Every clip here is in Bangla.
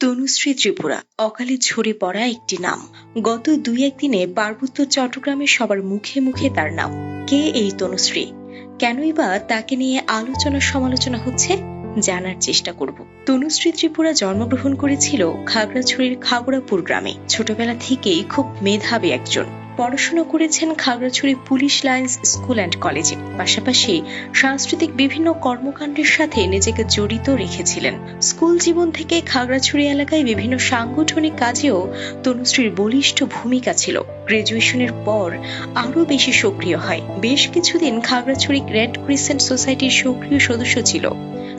তনুশ্রী ত্রিপুরা, অকালে ঝরে পড়া একটি নাম। গত দুই একদিনে পার্বত্য চট্টগ্রামের সবার মুখে মুখে তার নাম। কে এই তনুশ্রী? কেনই বা তাকে নিয়ে আলোচনা সমালোচনা হচ্ছে? জানার চেষ্টা করব। তনুশ্রী ত্রিপুরা জন্মগ্রহণ করেছিল খাগড়াছড়ির খাগড়াপুর গ্রামে। ছোটবেলা থেকেই খুব মেধাবী একজন। পড়াশোনা করেছেন Khagrachhari police lines school and কলেজে। পাশাপাশি সাংস্কৃতিক বিভিন্ন কর্মকাণ্ডের সাথে নিজেকে জড়িত রেখেছিলেন। স্কুল জীবন থেকে খাগড়াছড়ি এলাকায় বিভিন্ন সাংগঠনিক কাজেও তনুশ্রীর বলিষ্ঠ ভূমিকা ছিল। গ্রাজুয়েশনের পর আরও বেশি সক্রিয় হয়। বেশ কিছুদিন খাগড়াছড়ি রেড ক্রিসেন্ট সোসাইটির সক্রিয় সদস্য ছিল।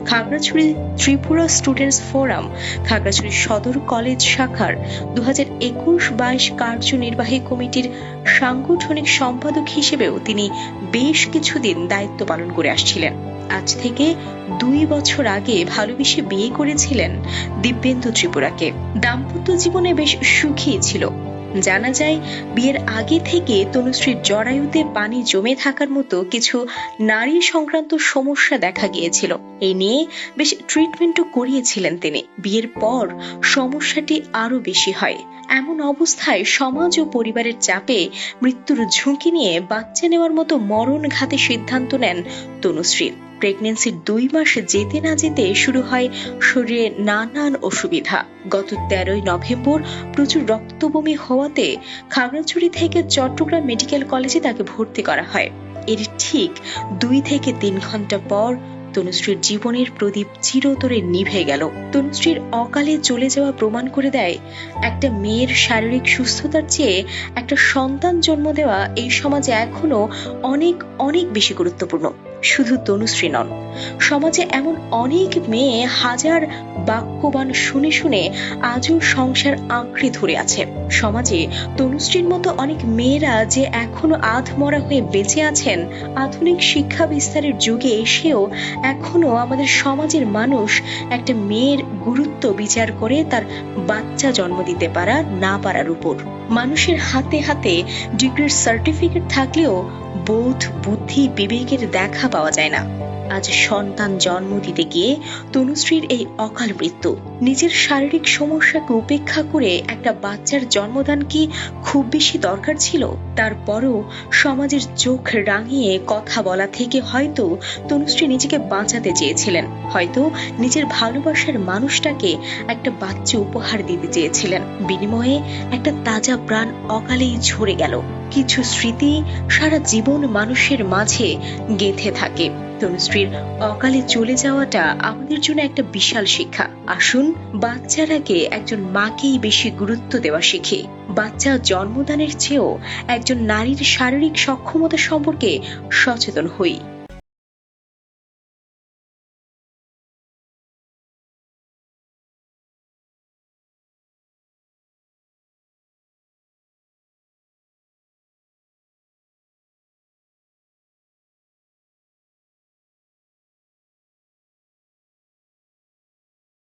খাগড়াছড়ি ত্রিপুরা স্টুডেন্টস ফোরাম, খাগড়াছড়ি সদর কলেজ শাখার দু হাজার একুশ বাইশ কার্যনির্বাহী কমিটির সাংগঠনিক সম্পাদক হিসেবেও তিনি বেশ কিছুদিন দায়িত্ব পালন করে আসছিলেন। আজ থেকে দুই বছর আগে ভালোবেসে বিয়ে করেছিলেন দিব্যেন্দু ত্রিপুরাকে। দাম্পত্য জীবনে বেশ সুখী ছিল। জানা যায়, বিয়ের আগে থেকে তনুশ্রীর জরায়ুতে পানি জমে থাকার মতো কিছু নারী সংক্রান্ত সমস্যা দেখা গিয়েছিল। এই নিয়ে বেশ ট্রিটমেন্টও করিয়েছিলেন তিনি। বিয়ের পর সমস্যাটি আরও বেশি হয়। এমন অবস্থায় সমাজ ও পরিবারের চাপে মৃত্যুর ঝুঁকি নিয়ে বাচ্চা নেওয়ার মতো মরণ ঘাতে সিদ্ধান্ত নেন তনুশ্রী। প্রেগনেন্সির দুই মাস যেতে না যেতে শুরু হয় শরীরে নানান অসুবিধা। গত তেরোই নভেম্বর প্রচুর রক্তবমি হওয়াতে খাগড়াছড়ি থেকে চট্টগ্রাম মেডিকেল কলেজে তাকে ভর্তি করা হয়। এর ঠিক দুই থেকে তিন ঘণ্টা পর তনুশ্রীর জীবনের প্রদীপ চিরতরে নিভে গেল। তনুশ্রীর অকালে চলে যাওয়া প্রমাণ করে দেয়, একটা মেয়ের শারীরিক সুস্থতার চেয়ে একটা সন্তান জন্ম দেওয়া এই সমাজে এখনও অনেক অনেক বেশি গুরুত্বপূর্ণ। শুধু তনুশ্রী নন। সমাজে এমন অনেক মেয়ে হাজার বাক্যবান শুনে শুনে আজও সংসার আঁকড়ে ধরে আছে। সমাজে তনুশ্রীর মতো অনেক মেয়েরা যে এখনও আধ মরা হয়ে বেঁচে আছেন, আধুনিক শিক্ষা বিস্তারের যুগে এসেও এখনও আমাদের সমাজের মানুষ একটা মেয়ের গুরুত্ব বিচার করে তার বাচ্চা জন্ম দিতে পারা, না পারার উপর। মানুষের হাতে হাতে ডিগ্রির সার্টিফিকেট থাকলেও বোধ বুদ্ধি বিবেকের দেখা পাওয়া যায় না। আজ সন্তান জন্ম দিতে গিয়ে তনুশ্রীর এই অকাল মৃত্যু। নিজের শারীরিক সমস্যাকে উপেক্ষা করে একটা বাচ্চার জন্মদান কি খুব বেশি দরকার ছিল? তারপরও সমাজের চোখ রাঙিয়ে কথা বলা থেকে হয়তো তনুশ্রী নিজেকে বাঁচাতে চেয়েছিলেন। হয়তো নিজের ভালোবাসার মানুষটাকে একটা বাচ্চা উপহার দিতে চেয়েছিলেন। বিনিময়ে একটা তাজা প্রাণ অকালেই ঝরে গেল। কিছু স্মৃতি সারা জীবন মানুষের মাঝে গেঁথে থাকে। তনুশ্রীর অকালে চলে যাওয়াটা আমাদের জন্য একটা বিশাল শিক্ষা। আসুন, বাচ্চারাকে একজন মাকেই বেশি গুরুত্ব দেওয়া শিখে। বাচ্চা জন্মদানের চেয়েও একজন নারীর শারীরিক সক্ষমতা সম্পর্কে সচেতন হই।